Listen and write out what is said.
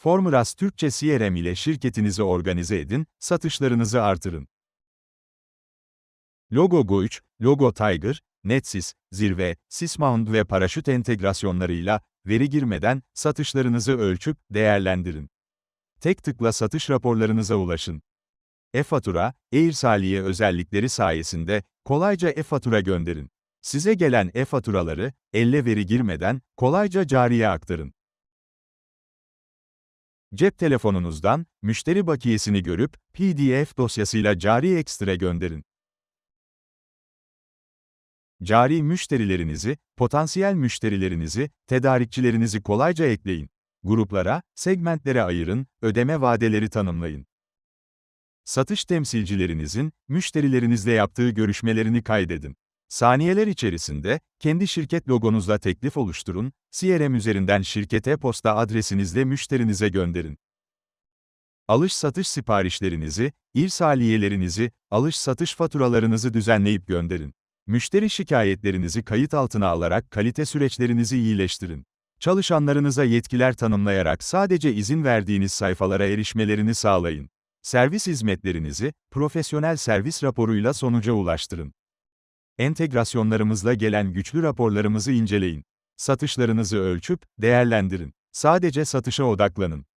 Formuras Türkçe CRM ile şirketinizi organize edin, satışlarınızı artırın. Logo Go3, Logo Tiger, Netsys, Zirve, Sysmount ve Paraşüt entegrasyonlarıyla veri girmeden satışlarınızı ölçüp değerlendirin. Tek tıkla satış raporlarınıza ulaşın. E-fatura, e-irsaliye özellikleri sayesinde kolayca e-fatura gönderin. Size gelen e-faturaları elle veri girmeden kolayca cariye aktarın. Cep telefonunuzdan müşteri bakiyesini görüp PDF dosyasıyla cari ekstra gönderin. Cari müşterilerinizi, potansiyel müşterilerinizi, tedarikçilerinizi kolayca ekleyin. Gruplara, segmentlere ayırın, ödeme vadeleri tanımlayın. Satış temsilcilerinizin, müşterilerinizle yaptığı görüşmelerini kaydedin. Saniyeler içerisinde, kendi şirket logonuzla teklif oluşturun, CRM üzerinden şirket e-posta adresinizle müşterinize gönderin. Alış-satış siparişlerinizi, irsaliyelerinizi, alış-satış faturalarınızı düzenleyip gönderin. Müşteri şikayetlerinizi kayıt altına alarak kalite süreçlerinizi iyileştirin. Çalışanlarınıza yetkiler tanımlayarak sadece izin verdiğiniz sayfalara erişmelerini sağlayın. Servis hizmetlerinizi, profesyonel servis raporuyla sonuca ulaştırın. Entegrasyonlarımızla gelen güçlü raporlarımızı inceleyin. Satışlarınızı ölçüp, değerlendirin. Sadece satışa odaklanın.